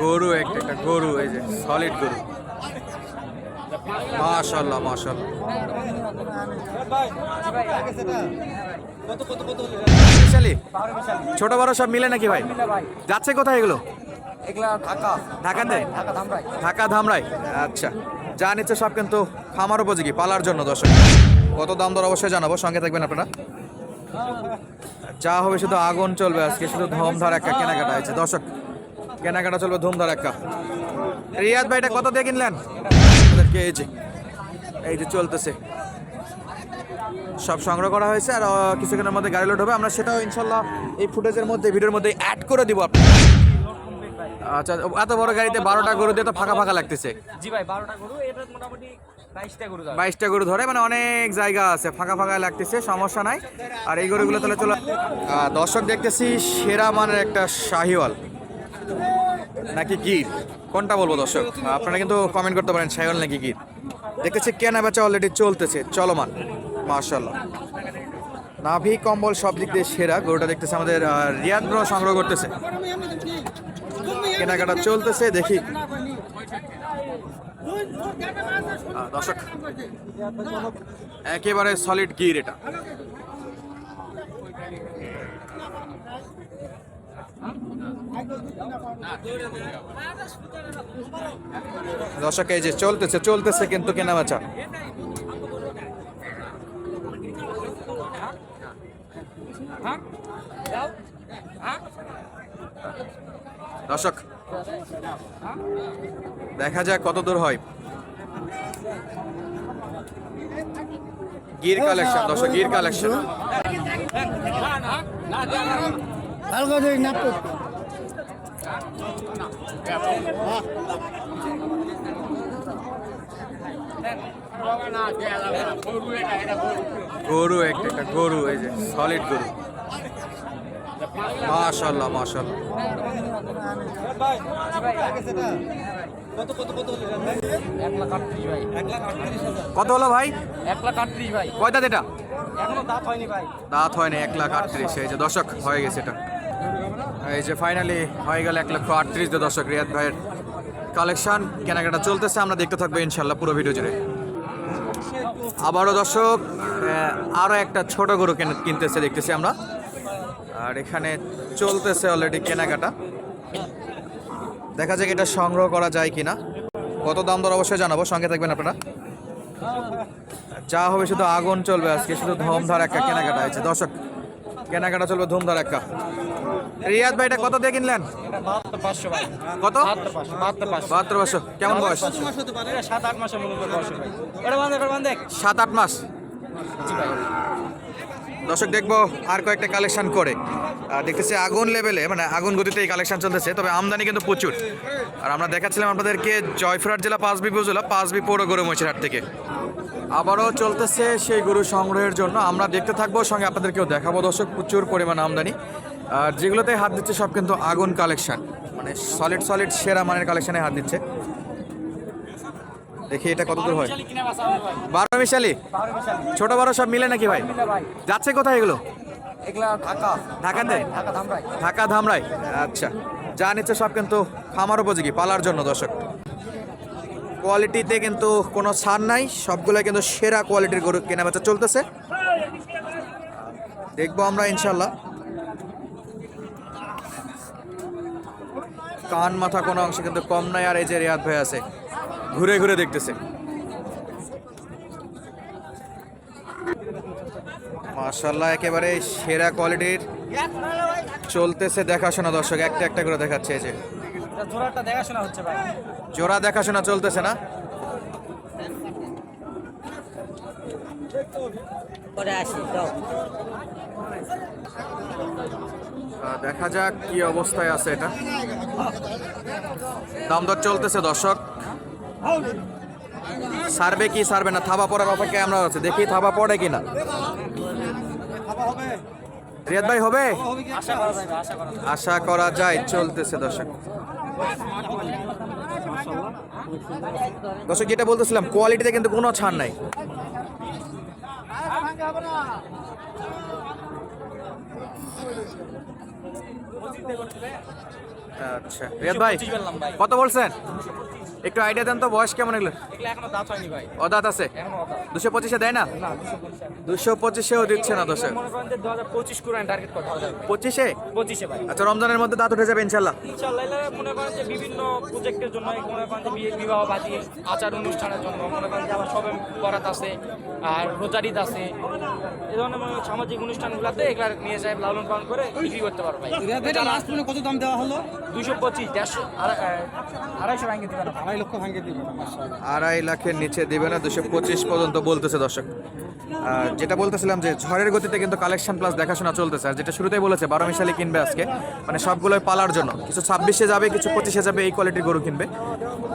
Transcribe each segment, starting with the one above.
গরু একটা একটা গরু, এই যে সলিড গরু। মাশাল্লাহ মাশাল্লাহ ছোট বড় সব মিলে নাকি ভাই? যাচ্ছে কোথায় এগুলো? এগুলা ঢাকা। ঢাকাতে? ঢাকা ধামরাই। ঢাকা ধামরাই? আচ্ছা। যা নিচ্ছে সব কিন্তু খামার উপযোগী পালার জন্য দর্শক। কত দাম দর অবশ্যই জানাব সঙ্গে থাকবেন আপনারা। যা হবে শুধু আগুন চলবে আজকে শুধু ধুমধার একটা কেনাকাটা হয়েছে। দর্শক কেনাকাটা চলবে ধুমধার একটা। রিয়াদ ভাই এটা কত দিয়ে কিনলেন? এই যে এই যে চলতেছে। সব সংগ্রহ করা হয়েছে আর কিছুক্ষণের মধ্যে গাড়ি লোড হবে। আমরা সেটাও ইনশাল্লাহ এই ফুটেজের মধ্যে ভিডিওর মধ্যে অ্যাড করে দিব আপনার আচ্ছা এত বড় গাড়িতে বারোটা গরু দিয়ে তো ফাঁকা ফাঁকা লাগতেছে। জি ভাই বারোটা গরু এটা মোটামুটি বাইশটা গরু ধরে। মানে অনেক জায়গা আছে ফাঁকা ফাঁকা লাগতেছে সমস্যা নাই। আর এই গরুগুলো তাহলে চলো। দর্শক দেখতেছি সেরা মানের একটা শাহিওয়াল। নাকি গির কোনটা বলব দর্শক? আপনারা কিন্তু কমেন্ট করতে পারেন শাহিওয়াল নাকি গির দেখতেছি কেনা বেচা অলরেডি চলতেছে চলমান মার্শাল্লাহ নাভি কম্বল সব দিক দিয়ে সেরা। গরুটা দেখতেছে আমাদের রিয়াদ সংগ্রহ করতেছে। কেনাকাটা চলতেছে, দেখি। দর্শক, একেবারে সলিড গির এটা। দর্শক, এই যে চলতেছে চলতেছে কিন্তু কেনা বেচা দর্শক, দেখা যাক কত দূর হয়। গির কালেকশন, দর্শক, গির কালেকশন। গরু একটা একটা গরু, এই যে সলিড গরু। মাশাল্লাহ মাশাল্লাহ কত হলো ভাই? এক লাখ আটত্রিশ ভাই এটা দাঁত হয়নি দাঁত হয়নি এক লাখ আটত্রিশ। এই যে দশক হয়ে গেছে এটা। এই যে ফাইনালি হয়ে গেল এক লক্ষ আটত্রিশ দিয়ে দর্শক রিয়াদ ভাইয়ের কালেকশন কেনাকাটা চলতেছে আমরা দেখতে থাকব ইনশাল্লাহ পুরো ভিডিও জুড়ে। আবারও দর্শক আহ, আরও একটা ছোট গরু কেন- কিনতেছে দেখতেছি আমরা। আর এখানে চলতেছে অলরেডি কেনাকাটা। দেখা যাক এটা সংগ্রহ করা যায় কিনা। কত দাম দর অবশ্যই জানাব, সঙ্গে থাকবেন আপনারা। যা হবে শুধু আগুন চলবে আজকে, শুধু ধুমধার একটা কেনাকাটা হয়েছে। দর্শক, কেনাকাটা চলবে ধুমধার একটা। রিয়াদ ভাই, এটা কত দিয়ে কিনলেন? কেমন বয়স? সাত আট বান্ধে সাত আট মাস। দর্শক, দেখব আর কয়েকটা কালেকশন করে। আর দেখতেছি আগুন লেভেলে মানে আগুন গতিতে এই কালেকশন চলতেছে, তবে আমদানি কিন্তু প্রচুর। আর আমরা দেখাচ্ছিলাম আপনাদেরকে জয়ফ্রাট জেলা পাঁচ বি পাঁচবি উপজেলা, পাঁচবি পৌর গরু মহিষার থেকে। আবারও চলতেছে সেই গরু সংগ্রহের জন্য। আমরা দেখতে থাকব, সঙ্গে আপনাদেরকেও দেখাবো দর্শক, প্রচুর পরিমাণ আমদানি। আর যেগুলোতে হাত দিচ্ছে সব কিন্তু আগুন কালেকশন মানে সলিড সলিড সেরা মানের কালেকশনে হাত দিচ্ছে। দেখি এটা কত দূর হয়। বারো মিশালি ছোট বড় সব মিলে নাকি ভাই? যাচ্ছে কোথায় এগুলো? ঢাকা। ঢাকাতে ঢাকা ধামরাই। আচ্ছা। যা নিচ্ছে সব কিন্তু খামার উপযোগী পালার জন্য দর্শক। কোয়ালিটিতে কিন্তু কোনো ছাড় নাই। সবগুলো কিন্তু সেরা কোয়ালিটির গরু কেনাবেচা চলতেছে। দেখব আমরা ইনশাল্লাহ। কান মাথা কোনো অংশে কিন্তু কম নাই আর এই যে রিয়াদ ভাই আছে। ঘুরে ঘুরে দেখতেছে। মার্শাল্লাহ একেবারে সেরা কোয়ালিটির চলতেছে দেখাশোনা দর্শক একটা একটা করে দেখাচ্ছে যে। এটা দেখাশোনা হচ্ছে ভাই। জোড়া দেখাশোনা চলতেছে না? দেখা যাক কি অবস্থায় আছে এটা। দাম দর চলতেছে দর্শক। সারবে কি সারবে না? থাবা পড়ার অপেক্ষায় আমরা আছে। দেখি থাবা পড়ে কিনা। রিয়াদ ভাই, হবে? আশা করা যায়, চলতেছে দর্শক। দর্শক, যেটা বলতেছিলাম, কোয়ালিটিতে কিন্তু কোনো ছাড় নাই। আচ্ছা। রিয়াদ ভাই। কত বলছেন? একটু আইডিয়া দেন তো বয়স কেমন এগুলো এগুলো এখনও দাঁত হয়নি ভাই। অদাত আছে? দুশো পঁচিশে দেয় না? না দুশো দুশো পঁচিশেও দিচ্ছে না দর্শক। করেন যে দু হাজার পঁচিশ করে টার্গেট করা পঁচিশে? পঁচিশে ভাই। আচ্ছা রমজানের মধ্যে দাঁত উঠে যাবে ইনশাল্লাহ ইনশাল্লাহ মনে করেন যে বিভিন্ন প্রজেক্টের জন্য মনে করেন যে বিয়ে বিবাহ বাদী আচার অনুষ্ঠানের জন্য মনে করেন যে আবার সবে বরাত আছে আর রোজারিদ আছে। এই ধরনের সামাজিক অনুষ্ঠানগুলোতে এগুলা নিয়ে যায় লালন পালন করে বিক্রি করতে পারো ভাই। লাস্ট কত দাম দেওয়া হলো? দুশো পঁচিশ দেড়শো আড়াই- আড়াইশো ভাঙে আড়াই লক্ষ ভাঙিয়ে দিবে আড়াই লাখের নিচে দিবে না দুশো পঁচিশ পর্যন্ত বলতেছে দর্শক। যেটা বলতেছিলাম যে ঝড়ের গতিতে কিন্তু কালেকশন প্লাস দেখাশোনা চলতেছে। আর যেটা শুরুতেই বলেছে বারো মিশালি কিনবে আজকে। মানে সবগুলোই পালার জন্য। কিছু ছাব্বিশে যাবে কিছু পঁচিশে যাবে এই কোয়ালিটির গরু কিনবে।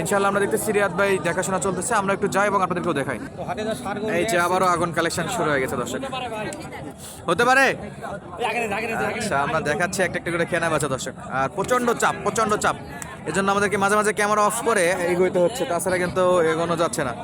ইনশাল্লাহ আমরা দেখতে সিরিয়াত ভাই দেখাশোনা চলতেছে। আমরা একটু যাই এবং আপনাদেরকেও দেখাই। এই যে আবারও আগুন কালেকশন শুরু হয়ে গেছে দর্শক। হতে পারে আচ্ছা আমরা দেখাচ্ছি একটা একটা করে কেনা বেচা দর্শক। আর প্রচণ্ড চাপ প্রচণ্ড চাপ। এজন্য আমাদেরকে মাঝে মাঝে ক্যামেরা অফ করে এগোইতে হচ্ছে, তাছাড়া কিন্তু এগোনো যাচ্ছে না।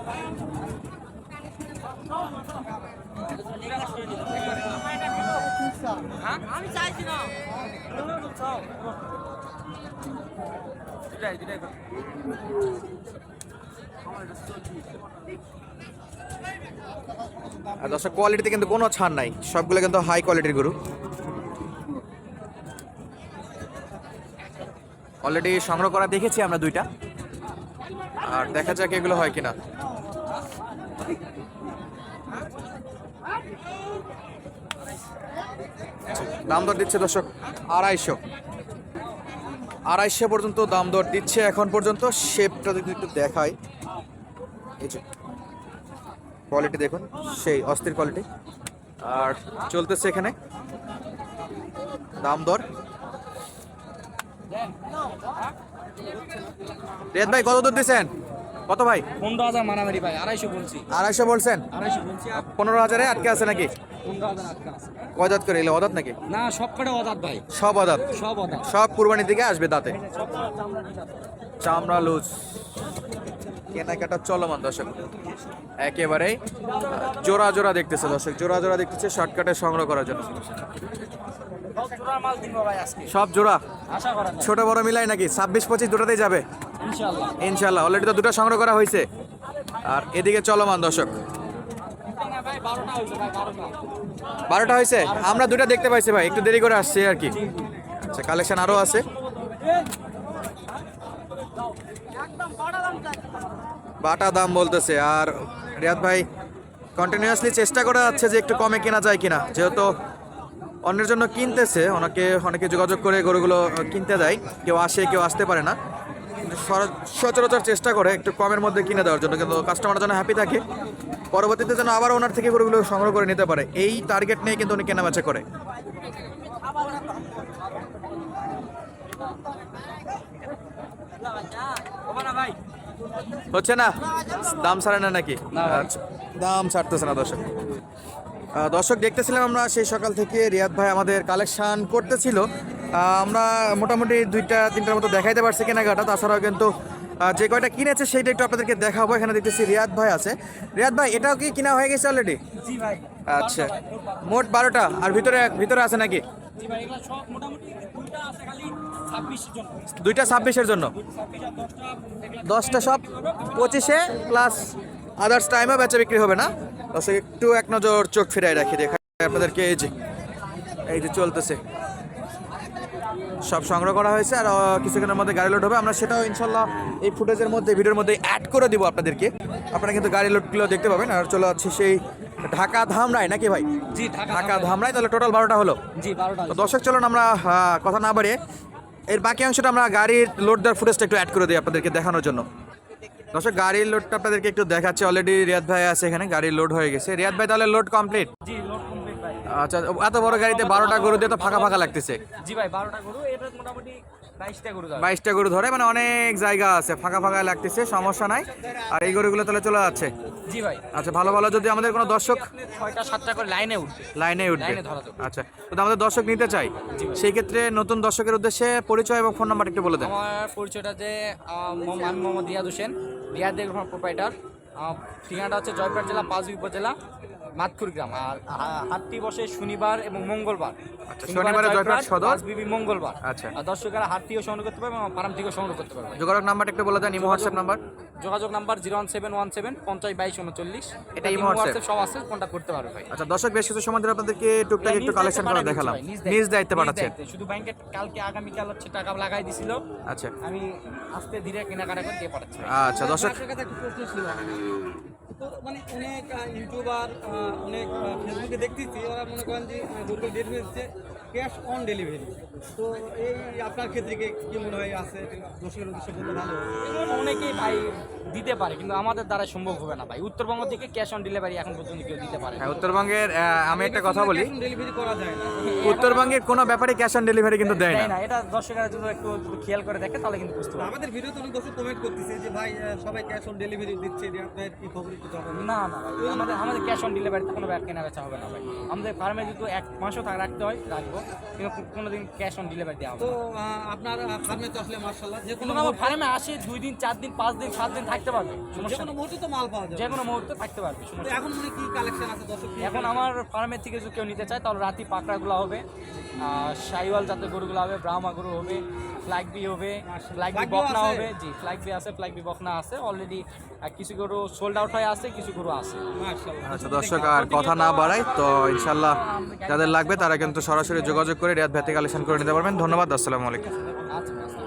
আর দর্শক কোয়ালিটিতে কিন্তু কোনো ছাড় নাই। সবগুলো কিন্তু হাই কোয়ালিটির গরু। অলরেডি সংগ্রহ করা দেখেছি আমরা দুইটা। আর দেখা যাক এগুলো হয় কিনা। দাম দর দিচ্ছে দর্শক, আড়াইশো। আড়াইশো পর্যন্ত দাম দর দিচ্ছে এখন পর্যন্ত। শেপটা যদি একটু দেখাই। এই যে কোয়ালিটি দেখুন, সেই অস্থির কোয়ালিটি আর চলতেছে এখানে। দাম দর রেদ ভাই কত দূর দিচ্ছেন কত ভাই? পনেরো হাজার মারামারি ভাই আড়াইশো বলছি। আড়াইশো বলছেন? আড়াইশো বলছি পনেরো হাজারে আটকে আছে নাকি? কয়দাত করে এলে অদাত নাকি? না সব কটা অদাত ভাই। সব অদাত সব অদাত সব কুরবানির দিকে আসবে দাঁতে? চামড়া লুজ। কেনাকাটা চলমান দর্শক। একেবারেই জোড়া জোড়া দেখতেছে দর্শক। জোড়া জোড়া দেখতেছে শর্টকাটে সংগ্রহ করার জন্য। সব জোড়া? ছোট বড় মিলাই নাকি? ছাব্বিশ পঁচিশ দুটাতেই যাবে? ইনশাল্লাহ অলরেডি তো দুটো সংগ্রহ করা হয়েছে। আর এদিকে চলমান দর্শক। বারোটা হয়েছে? আমরা দুটা দেখতে পাইছি ভাই একটু দেরি করে আসছে আর কি। আচ্ছা কালেকশন আরও আছে। বাটা দাম বলতেছে। আর রিয়াদ ভাই কন্টিনিউয়াসলি চেষ্টা করা যাচ্ছে যে একটু কমে কেনা যায় কিনা যেহেতু অন্যের জন্য কিনতেছে অনেকে অনেকে যোগাযোগ করে গরুগুলো কিনতে দেয় কেউ আসে কেউ আসতে পারে না। সচরাচর চেষ্টা করে একটু কমের মধ্যে কিনে দেওয়ার জন্য। কিন্তু কাস্টমার যেন হ্যাপি থাকে পরবর্তীতে যেন আবার ওনার থেকে গরুগুলো সংগ্রহ করে নিতে পারে। এই টার্গেট নিয়ে কিন্তু উনি কেনাবেচা করে। হচ্ছে না? দাম ছাড়ে না নাকি? আচ্ছা। দাম ছাড়তেছে না দর্শক। দর্শক দেখতেছিলাম আমরা সেই সকাল থেকে রিয়াদ ভাই আমাদের কালেকশান করতেছিল। আমরা মোটামুটি দুইটা তিনটার মতো দেখাইতে পারছি কেনাকাটা। তাছাড়াও কিন্তু যে কয়টা কিনেছে সেইটা একটু আপনাদেরকে দেখাবো। এখানে দেখতেছি রিয়াদ ভাই আছে। রিয়াদ ভাই এটাও কি কিনা হয়ে গেছে অলরেডি আচ্ছা মোট বারোটা। আর ভিতরে ভিতরে আছে নাকি? দুইটা ছাব্বিশের জন্য। দশটা সব পঁচিশে প্লাস আদার্স টাইমও বেচা বিক্রি হবে না? দর্শক একটু এক নজর চোখ ফিরাই রাখি আপনাদেরকে। এই যে এই যে চলতেছে। সব সংগ্রহ করা হয়েছে আর কিছুক্ষণের মধ্যে গাড়ি লোড হবে। আমরা সেটাও ইনশাল্লাহ এই ফুটেজের মধ্যে ভিডিওর মধ্যে অ্যাড করে দিব আপনাদেরকে। আপনারা কিন্তু গাড়ি লোডগুলো দেখতে পাবেন। আর চলে যাচ্ছে সেই ঢাকা ধামরাই নাকি ভাই? জি ঢাকা ধামরাই তাহলে টোটাল বারোটা হলো। জি বারোটা তো দর্শক চলুন আমরা কথা না বাড়িয়ে এর বাকি অংশটা আমরা গাড়ির লোড দেওয়ার ফুটেজটা একটু অ্যাড করে দিই আপনাদেরকে দেখানোর জন্য। দর্শক গাড়ির লোডটা আপনাদেরকে একটু দেখাচ্ছে। অলরেডি রিয়াদ ভাই আছে এখানে গাড়ির লোড হয়ে গেছে। রিয়াদ ভাই তাহলে লোড কমপ্লিট আচ্ছা এত বড় গাড়িতে বারোটা গরু দিয়ে তো ফাঁকা ফাঁকা লাগতেছে। জি ভাই বারোটা গরু এটা মোটামুটি বাইশটা গরু ধরে মানে অনেক জায়গা আছে ফাঁকা ফাঁকা লাগতেছে সমস্যা নাই। আর এই গরুগুলো তাহলে চলে যাচ্ছে। জি ভাই। আচ্ছা ভালো ভালো যদি আমাদের কোনো দর্শক ছয়টা সাতটা করে লাইনে উঠবে। লাইনে উঠবে। আচ্ছা তো আমাদের দর্শক নিতে চাই সেই ক্ষেত্রে নতুন দর্শকের উদ্দেশ্যে পরিচয় এবং ফোন নাম্বার একটু বলে দেন। আমার পরিচয়টা যে আমি মোহাম্মদ রিয়াদ হোসেন রিয়াদ দেখ প্রোপাইটার ঠিকানাটা হচ্ছে জয়পুর জেলা পাঁচবি উপজেলা মাতকুর গ্রাম। আর হাটটি বসে শনিবার এবং মঙ্গলবার। আচ্ছা, শনিবারে সদর। বিবি মঙ্গলবার। আচ্ছা। আর দর্শকেরা হাট সংগ্রহ করতে পারবে এবং ফার্ম থেকেও সংগ্রহ করতে পারবে। যোগাযোগ নাম্বারটা একটু বলে দেন ইমো হোয়াটসঅ্যাপ নাম্বার। যোগাযোগ number zero one seven one seven পঞ্চাশ বাইশ উনচল্লিশ। এটা ইমো WhatsApp? সব আছে কন্ট্যাক্ট করতে পারবে ভাই। আচ্ছা দর্শক বেশ কিছু সময় ধরে আপনাদেরকে টুকটাক একটু নিজ কালেকশন করে দেখালাম। নিজ দায়িত্বে। দায়িত্বে। শুধু ব্যাংকে কালকে আগামীকাল হচ্ছে টাকা লাগাই দিছিল। আচ্ছা। আমি আস্তে ধীরে কেনাকাটা করে দিয়ে পাঠাচ্ছি আচ্ছা দর্শক কাছে একটা প্রশ্ন ছিল। মানে অনেক ইউটিউবার অনেক ফেসবুকে দেখতেছি ওরা মনে করেন যে গরুগুলো ডেট হয়েছে ক্যাশ অন ডেলিভারি তো এই আপনার ক্ষেত্রে কি মনে হয় আছে? দর্শকের উদ্দেশ্যে বললে ভালো অনেকেই ভাই দিতে পারে কিন্তু আমাদের দ্বারা সম্ভব হবে না ভাই। উত্তরবঙ্গ থেকে ক্যাশ অন ডেলিভারি এখন পর্যন্ত কেউ দিতে পারে না। হ্যাঁ উত্তরবঙ্গের আহ, আমি একটা কথা বলি। ক্যাশ ডেলিভারি করা যায় না। উত্তরবঙ্গের কোনো ব্যাপারে ক্যাশ অন ডেলিভারি কিন্তু দেয় না। না এটা দর্শকেরা যদি একটু খেয়াল করে দেখে তাহলে কিন্তু বুঝতে পারবে আমাদের ভিডিওতে অনেক দর্শক কমেন্ট করতেছে যে ভাই আহ, সবাই ক্যাশ অন ডেলিভারি দিচ্ছে যে আপনার কি খবর একটু জানাবেন? না না ভাই আমাদের আমাদের ক্যাশ অন ডেলিভারিতে কোনো ব্যাগ কেনা বেচা হবে না ভাই। আমাদের ফার্মে যদি এক মাসও থাক রাখতে হয় রাখব কিন্তু কোনোদিন ক্যাশ অন ডেলিভারি দেওয়া হবে তো না। আহ, আপনার ফার্মে তো আসলে মার্শাল্লাহ যে কোনো আমার ফার্মে আসে দুই দিন চার দিন পাঁচ দিন সাত দিন থাকতে পারবে যে সমস্যা কোনো মুহূর্তে তো মাল পাওয়া যাবে। যে কোনো মুহূর্তে থাকতে পারবে তো সমস্যা এখন মনে কি কালেকশন আছে দর্শক এখন আমার ফার্মের থেকে যদি কেউ নিতে চায় তাহলে রাতি পাকড়াগুলো হবে সাইওয়াল জাতের গরুগুলো হবে ব্রাহ্মা গরু হবে ফ্ল্যাগ বি হবে ফ্ল্যাগ বি বকনা হবে জি ফ্ল্যাগ বি আছে ফ্ল্যাগ বি বকনা আছে অলরেডি কিছু গরু সোল্ড আউট হয়ে আছে কিছু গরু আছে। আচ্ছা দর্শক আর কথা না বাড়াই তো ইনশাল্লাহ যাদের লাগবে তারা কিন্তু সরাসরি যোগাযোগ করে রিয়াদ ভ্যাতি কালেকশন করে নিতে পারবেন। ধন্যবাদ আসসালামু আলাইকুম। আচ্ছা।